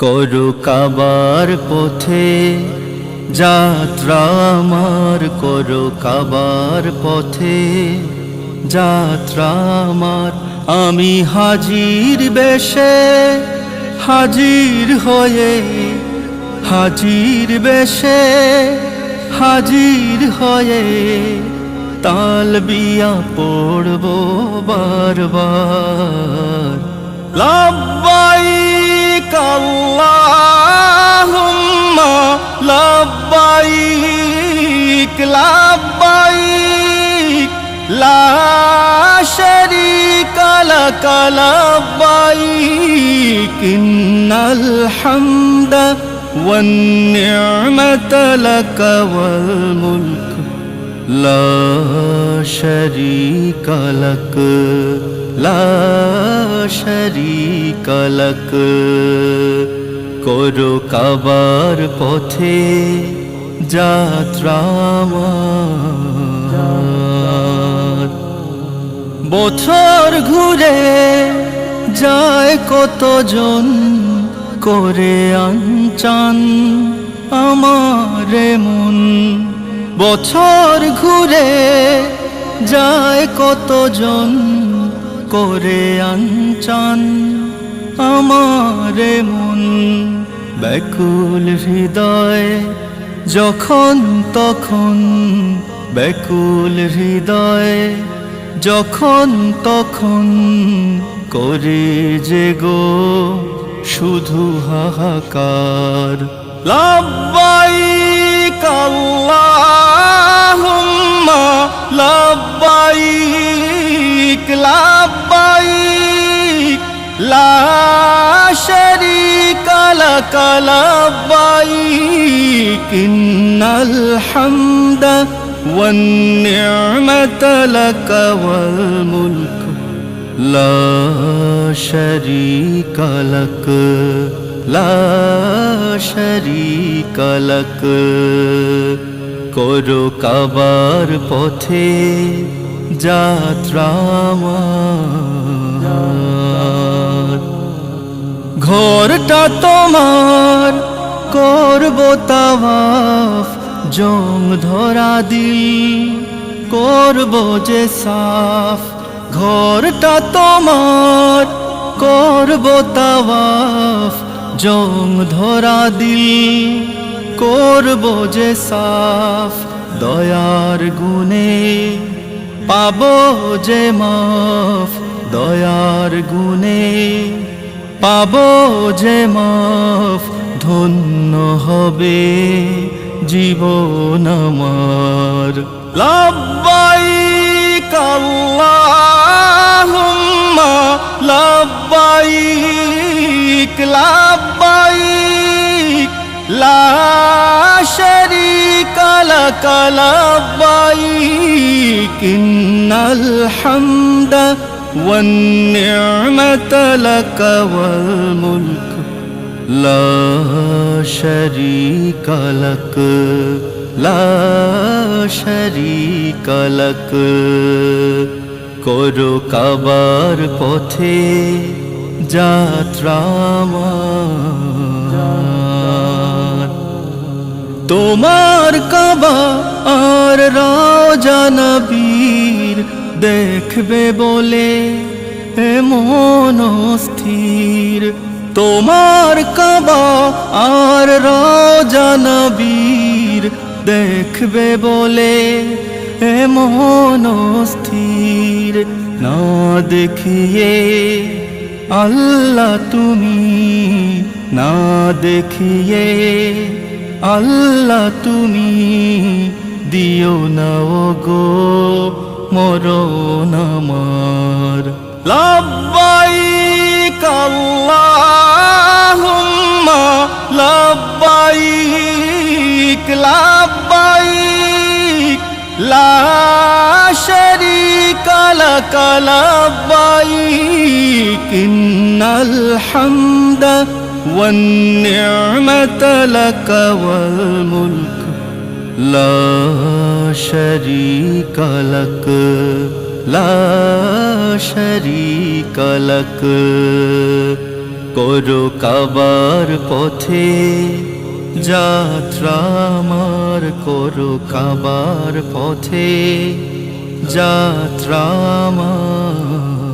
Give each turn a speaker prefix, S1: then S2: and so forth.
S1: করু কাবার পথে, যাত্রা আমার করু কাবার পথে, যাত্রা আমার। আমি হাজির বেশে, হাজির হয়ে, হাজির বেশে, হাজির হয়ে, তাল বিয়া পড়ব বারবার। লাভবাই لبيك إن الحمد والنعمة لك والملك لا شريك لك لا شريك لك করো কাবার পথে যাত্রা আমার। বছর ঘুরে যায় কতজন করে আনচান আমার মন। বছর ঘুরে যায় কতজন করে আনচান আমার মন। ব্যাকুল হৃদয় যখন তখন ব্যাকুল হৃদয় যখন তখন করে যে গো শুধু হাহাকার। লাব্বাইক আল্লাহুম্মা, লাব্বাইক লাব্বাইক, লা শারীকা লাক হামদা والنعمة لك والملك لا شريك لك لا شريك لك করো কাবার পথে যাত্রা আমার। ঘরটা তোমার করব তাওয়াফ জং ধরা দিল, করব যে সাফ। ঘরটা তোমার, করব তাওয়াফ। জং ধরা দিল, করব যে সাফ। দয়ার গুণে পাবো যে মাফ। দয়ার গুণে পাবো যে মাফ। ধন্য হবে জীবন আমার লাব্বাইক আল্লাহুম্মা লাব্বাইক লাব্বাইক লা শারীকা লাক লাব্বাইক ইন্নাল হামদা والنعمة لك والملك لا شريك لك لا شريك لك করো কাবার পথে যাত্রা আমার। তোমার কাবা আর রাজা নবীর দেখবে বলে এমন স্থির তোমার কাবা আর রাজা নবীর দেখবে বলে এমন স্থির না দেখিয়ে আল্লাহ তুমি, না দেখিয়ে আল্লাহ তুমি দিও না গো মরণ আমার। লাব্বাইক আল্লাহুম্মা লাব্বাইক লা শারীকা লাক লাব্বাইক ইন্নাল হামদা ওয়ান নি'মাতা লাক ওয়াল মুলক, লা শারীকা লাক, লা শারীকা লাক। করো কাবার পথে যাত্রা আমার করো কাবার পথে। যাত্রা আমার